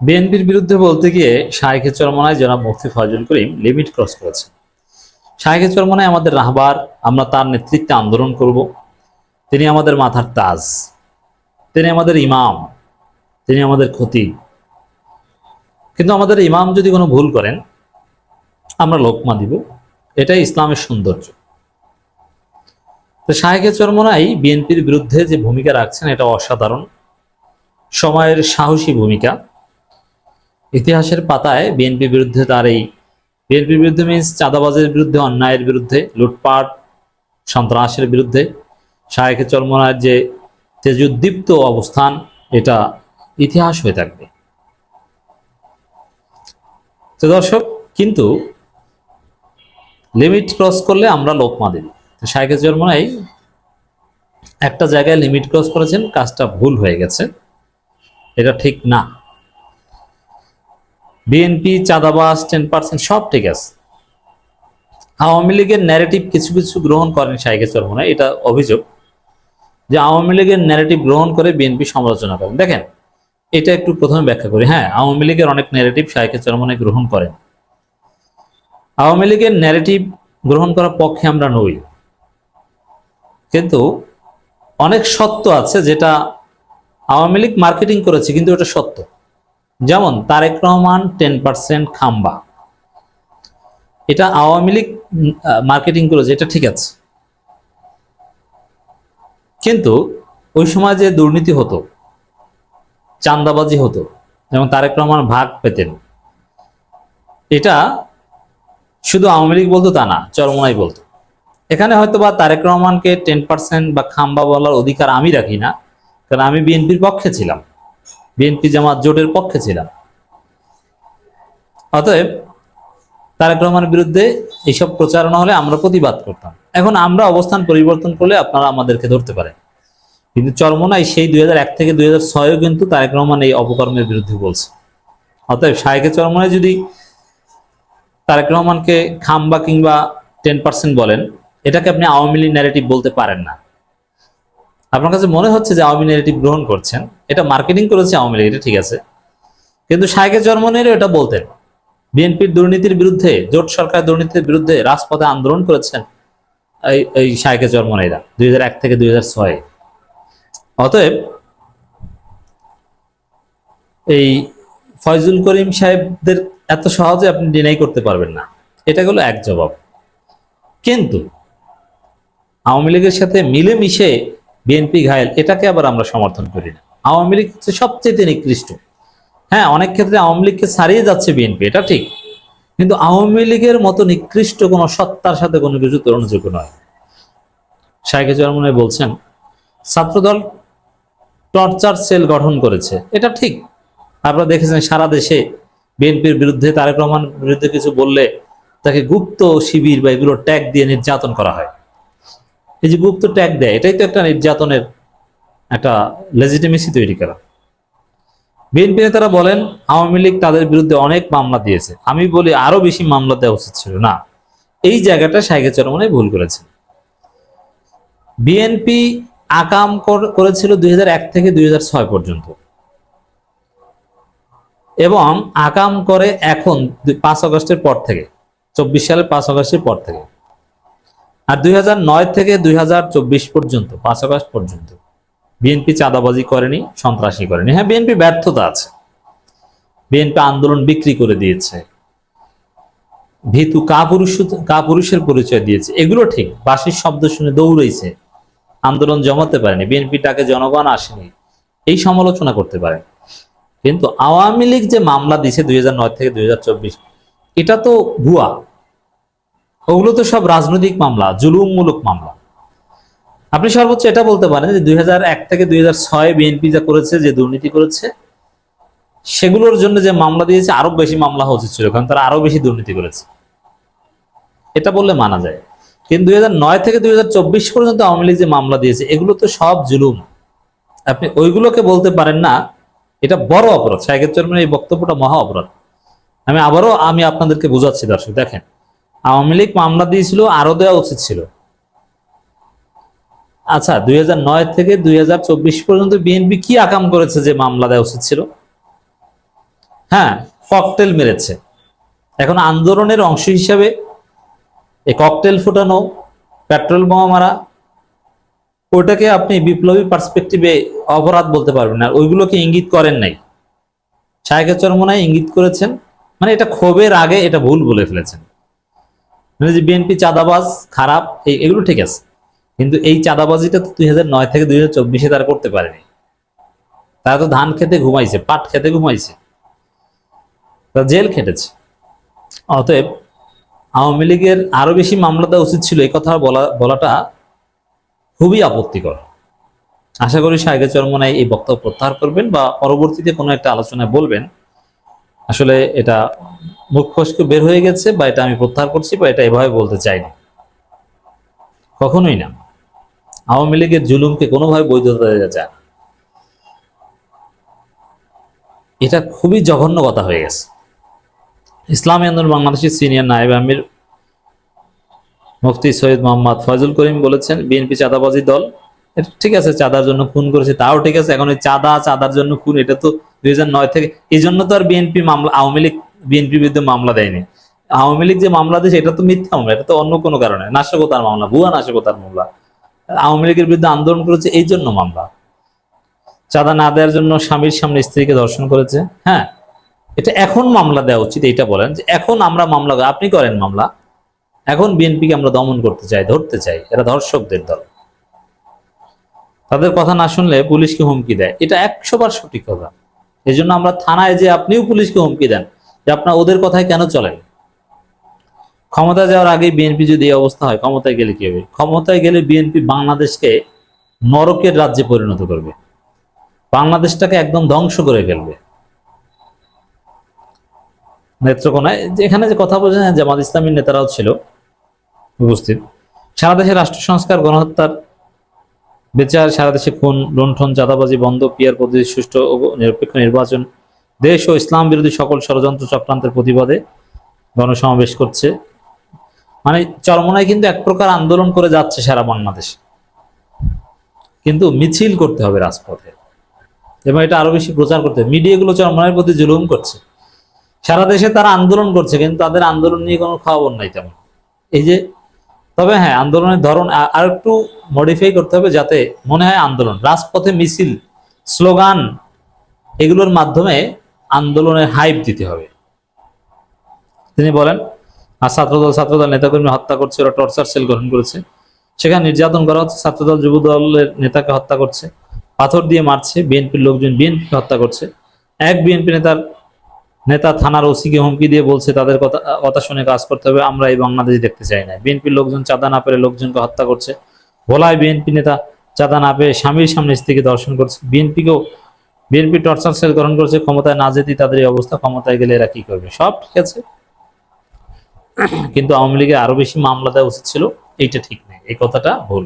বিএনপির বিরুদ্ধে বলতে গিয়ে শাহেখে চরমনায় জনাব মুফতি ফয়জুল করিম লিমিট ক্রস করেছে শাহেখে চরমনায় আমাদের রাহবার, আমরা তার নেতৃত্বে আন্দোলন করব। তিনি আমাদের মাথার তাজ। তিনি আমাদের ইমাম। তিনি আমাদের ক্ষতি কিন্তু আমাদের ইমাম যদি কোনো ভুল করেন, আমরা লোকমা দিব। এটাই ইসলামের সৌন্দর্য। তো শাহেখে চরমনাই বিএনপির বিরুদ্ধে যে ভূমিকা রাখছেন, এটা অসাধারণ। সময়ের সাহসী ভূমিকা। ইতিহাসের পাতায় বিএনপির বিরুদ্ধে তার এই বিএনপির বিরুদ্ধে মিন্স চাঁদাবাজের বিরুদ্ধে, অন্যায়ের বিরুদ্ধে, লুটপাট, সন্ত্রাসের বিরুদ্ধে শাহেখে চরমনার যে তেজুদ্দীপ্ত অবস্থান, এটা ইতিহাস হয়ে থাকবে। তো দর্শক, কিন্তু লিমিট ক্রস করলে আমরা লোকমা দেব তো শাহেখে চরমনাই একটা জায়গায় লিমিট ক্রস করেছেন, কাজটা ভুল হয়ে গেছে। এটা ঠিক না। বিএনপি চাঁদাবাস টেন পার্সেন্ট সব ঠিক আছে। আওয়ামী লীগের ন্যারেটিভ কিছু কিছু গ্রহণ করেন শাইকে চরমনায়, এটা অভিযোগ। যে আওয়ামী লীগের ন্যারেটিভ গ্রহণ করে বিএনপি সমালোচনা করেন দেখেন, এটা একটু প্রথমে ব্যাখ্যা করি। হ্যাঁ আওয়ামী লীগের অনেক ন্যারেটিভ শাইকে চরমনায় গ্রহণ করেন আওয়ামী লীগের ন্যারেটিভ গ্রহণ করার পক্ষে আমরা নই। কিন্তু অনেক সত্য আছে যেটা আওয়ামী লীগ মার্কেটিং করেছে, কিন্তু ওটা সত্য। যেমন তারেক রহমান টেন পার্সেন্ট খাম্বা। এটা আওয়ামী লীগ মার্কেটিং করেছে এটা ঠিক আছে। কিন্তু ওই সময় যে দুর্নীতি হতো চান্দাবাজি হতো, এবং তারেক রহমান ভাগ পেতেন, এটা শুধু আওয়ামী লীগ বলতো তা না, চরমনাই বলতো। এখানে হয়তো বা তারেক রহমানকে টেন পার্সেন্ট বা খাম্বা বলার অধিকার আমি রাখি না, কারণ আমি বিএনপির পক্ষে ছিলাম। বিএনপি জামাত জোটের পক্ষে ছিলাম। অতএব তারেক রহমানের বিরুদ্ধে এইসব প্রচারণা হলে আমরা প্রতিবাদ করতাম। এখন আমরা অবস্থান পরিবর্তন করলে আপনারা আমাদেরকে ধরতে পারেন। কিন্তু চরমনাই সেই দুই থেকে দুই হাজার কিন্তু তারেক রহমান এই অপকর্মের বিরুদ্ধে বলছে। অতএব শাহেকে চরমনায় যদি তারেক রহমানকে খাম্বা কিংবা টেন পার্সেন্ট বলেন, এটাকে আপনি আওয়ামী লীগ ন্যারেটিভ বলতে পারেন না। আপনার কাছে মনে হচ্ছে যে আওয়ামী ন্যারেটিভ গ্রহণ করছেন? এটা মার্কেটিং করেছে আওয়ামী লীগ, এটা ঠিক আছে। কিন্তু শাহেকে জন্মনেরও এটা বলতেন। বিএনপির দুর্নীতির বিরুদ্ধে, জোট সরকার দুর্নীতির বিরুদ্ধে রাজপথে আন্দোলন করেছেন এই এই শাহেকে জন্মনেরা দুই থেকে দুই হাজার ছয়। অতএব এই ফয়জুল করিম সাহেবদের এত সহজে আপনি ডিনাই করতে পারবেন না। এটা হলো এক জবাব। কিন্তু আওয়ামী লীগের সাথে মিলেমিশে বিএনপি ঘায়েল, এটাকে আবার আমরা সমর্থন করি না। আওয়ামী লীগ হচ্ছে সবচেয়ে নিকৃষ্ট হ্যাঁ অনেক ক্ষেত্রে আওয়ামী লীগকে ছাড়িয়ে যাচ্ছে বিএনপি, এটা ঠিক। কিন্তু আওয়ামী লীগের মতো নিকৃষ্ট কোনো সত্তার সাথে কোনো কিছু তুলনাযোগ্য নয়। শাহেকে চরমনে বলছেন, ছাত্রদল টর্চার সেল গঠন করেছে, এটা ঠিক। আপনারা দেখেছেন সারা দেশে বিএনপির বিরুদ্ধে তারেক রহমান বিরুদ্ধে কিছু বললে তাকে গুপ্ত শিবির বা এগুলো ট্যাগ দিয়ে নির্যাতন করা হয়। এই যে গুপ্ত ট্যাগ দেয়, এটাই তো একটা নির্যাতনের একটা লেজিটিমেসি তৈরি করা। বিএনপি নেতারা বলেন, আওয়ামী লীগ তাদের বিরুদ্ধে অনেক মামলা দিয়েছে। আমি বলি, আরও বেশি মামলা দেওয়া উচিত ছিল। না, এই জায়গাটা সাইকে চরমনে ভুল করেছে বিএনপি আকাম করেছিল দুই হাজার এক থেকে দুই হাজার ছয় পর্যন্ত। এবং আকাম করে এখন পাঁচ আগস্টের পর থেকে, চব্বিশ সালের পাঁচ আগস্টের পর থেকে। আর দুই হাজার নয় থেকে দুই হাজার চব্বিশ পর্যন্ত, পাঁচ আগস্ট পর্যন্ত। বিএনপি চাঁদাবাজি করেনি, সন্ত্রাসী করেনি। হ্যাঁ বিএনপি ব্যর্থতা আছে। বিএনপি আন্দোলন বিক্রি করে দিয়েছে। ভীতু কাপুরুষ কাপুরুষের পরিচয় দিয়েছে। এগুলো ঠিক বাসির শব্দ শুনে দৌড়েছে আন্দোলন জমাতে পারেনি। বিএনপিটাকে জনগণ আসেনি। এই সমালোচনা করতে পারে। কিন্তু আওয়ামী লীগ যে মামলা দিছে দুই থেকে দুই হাজার চব্বিশ, এটা তো ভুয়া। ওগুলো তো সব রাজনৈতিক মামলা, জুলুমমূলক মামলা। আপনি সর্বোচ্চ এটা বলতে পারেন যে দু হাজার এক থেকে দু হাজার ছয় বিএনপি যা করেছে, যে দুর্নীতি করেছে, সেগুলোর জন্য যে মামলা দিয়েছে, আরও বেশি মামলা হওয়া উচিত ছিল, কারণ তারা আরও বেশি দুর্নীতি করেছে। এটা বললে মানা যায়। কিন্তু দুই হাজার নয় থেকে দুই পর্যন্ত আওয়ামী লীগ যে মামলা দিয়েছে, এগুলো তো সব জুলুম। আপনি ওইগুলোকে বলতে পারেন না, এটা বড় অপরাধ। শাহের চরমের এই বক্তব্যটা মহা অপরাধ। আমি আবারও আমি আপনাদেরকে বোঝাচ্ছি, দর্শক, দেখেন। আওয়ামী লীগ মামলা দিয়েছিল, আরও দেওয়া উচিত ছিল। আচ্ছা দুই হাজার নয় থেকে দুই হাজার চব্বিশ পর্যন্ত বিএনপি কি আকাম করেছে যে মামলা দেওয়া উচিত ছিল? হ্যাঁ ককটেল মেরেছে। এখন আন্দোলনের অংশ হিসাবে এই ককটেল ফুটানো পেট্রোল বোমা মারা ওটাকে আপনি বিপ্লবী পার্সপেক্টিভে অপরাধ বলতে পারবেন না। ওইগুলোকে ইঙ্গিত করেন নাই। শায়কে চরমনায় ইঙ্গিত করেছেন মানে এটা ক্ষোভের আগে এটা ভুল বলে ফেলেছেন। মানে যে বিএনপি চাঁদাবাজ, খারাপ এগুলো ঠিক আছে। কিন্তু এই চাঁদাবাজিটা তো দুই হাজার নয় থেকে দুই হাজার চব্বিশে তারা করতে পারেনি। তারা তো ধান খেতে ঘুমাইছে, পাট খেতে ঘুমাইছে। তারা জেল খেটেছে। অতএব আওয়ামী লীগের আরও বেশি মামলা দেওয়া উচিত ছিল, এই কথা বলা, বলাটা খুবই আপত্তিকর। আশা করি সাইগে চরমনায় এই বক্তব্য প্রত্যাহার করবেন বা পরবর্তীতে কোনো একটা আলোচনায় বলবেন। আসলে এটা মুখ বের হয়ে গেছে বা এটা আমি প্রত্যাহার করছি বা এটা এভাবে বলতে চাইনি। কখনোই না। আওয়ামী লীগের জুলুমকে কোনোভাবে বৈধতা দেওয়া যায় না। এটা খুবই জঘন্য কথা হয়ে গেছে। ইসলামী আন্দোলন বাংলাদেশের সিনিয়র নায়েব আমির মুফতি সৈয়দ মোহাম্মদ ফয়জুল করিম বলেছেন, বিএনপি চাঁদাবাজি দল, এটা ঠিক আছে, চাঁদার জন্য খুন করেছে, তাও ঠিক আছে, এখন ওই চাঁদা, চাঁদার জন্য খুন, এটা তো দুই নয় থেকে, এই জন্য তো আর বিএনপি মামলা, আওয়ামী লীগ, বিএনপির বিরুদ্ধে মামলা দেয়নি। আওয়ামী লীগ যে মামলা দিয়েছে, এটা তো মিথ্যা মামলা, এটা তো অন্য কোনো কারণে, নাশকতার মামলা, ভুয়া নাশকতার মামলা। আওয়ামী লীগের বিরুদ্ধে আন্দোলন করেছে, এই জন্য মামলা। চাঁদা না দেওয়ার জন্য স্বামীর সামনে স্ত্রীকে ধর্ষণ করেছে। হ্যাঁ এটা এখন মামলা দেওয়া উচিত, এইটা বলেন যে এখন আমরা মামলা আপনি করেন মামলা। এখন বিএনপিকে আমরা দমন করতে চাই, ধরতে চাই, এরা ধর্ষকদের দল। তাদের কথা না শুনলে পুলিশকে হুমকি দেয়, এটা একশো বার সঠিক কথা। এই আমরা থানায় যে আপনিও পুলিশকে হুমকি দেন যে আপনার ওদের কথায় কেন চলেন? ক্ষমতা যাওয়ার আগে বিএনপি যদি এই অবস্থা হয়, ক্ষমতায় গেলে কি হবে? ক্ষমতায় গেলে বিএনপি বাংলাদেশকে নরকের রাজ্যে পরিণত করবে। বাংলাদেশটাকে একদম ধ্বংস করে ফেলবে। নেত্রকোনায় যেখানে যে কথা বলছেন জামাত ইসলামীর নেতারাও ছিল উপস্থিত। সারা দেশে রাষ্ট্র সংস্কার, গণহত্যার বিচার, সারা দেশে খুন, লুণ্ঠন, চাঁদাবাজি বন্ধ, পিয়ার পদ্ধতি সুষ্ঠু ও নিরপেক্ষ নির্বাচন। দেশ ও ইসলাম বিরোধী সকল ষড়যন্ত্র চক্রান্তের প্রতিবাদে গণসমাবেশ করছে। মানে চরমনায় কিন্তু এক প্রকার আন্দোলন করে যাচ্ছে সারা বাংলাদেশ। কিন্তু মিছিল করতে হবে রাজপথে। এবং এটা আরও বেশি প্রচার করতে হবে। মিডিয়াগুলো চরমনায়ের প্রতি জুলুম করছে। সারা দেশে তারা আন্দোলন করছে, কিন্তু তাদের আন্দোলন নিয়ে কোনো খবর নাই তেমন। এই যে, তবে হ্যাঁ আন্দোলনের ধরন আর একটু মডিফাই করতে হবে যাতে মনে হয় আন্দোলন। রাজপথে মিছিল, স্লোগান, এগুলোর মাধ্যমে আন্দোলনের হাইপ দিতে হবে। তিনি বলেন আর ছাত্রদল ছাত্রদল নেতাকর্মী হত্যা করছে, ওরা টর্চার সেল গঠন করেছে। সেখানে নির্যাতন করা হচ্ছে, ছাত্রদল যুব দলের নেতাকে হত্যা করছে, পাথর দিয়ে মারছে, বিএনপির লোকজন বিএনপিকে হত্যা করছে। এক বিএনপি নেতার নেতা থানার ওসিকে হুমকি দিয়ে বলছে, তাদের কথা কথা শুনে কাজ করতে হবে, আমরা এই বাংলাদেশ দেখতে চাই না। বিএনপির লোকজন চাঁদা না পেরে লোকজনকে হত্যা করছে। ভোলায় বিএনপি নেতা চাঁদা না পেয়ে স্বামীর সামনে স্ত্রীকে দর্শন করছে। বিএনপিকেও, বিএনপি টর্চার সেল গ্রহণ করছে, ক্ষমতায় না যেতেই তাদের এই অবস্থা, ক্ষমতায় গেলে এরা কি করবে? সব ঠিক আছে। কিন্তু আওয়ামী লীগের আরও বেশি মামলা দেওয়া উচিত ছিল, এইটা ঠিক নেই এই কথাটা ভুল।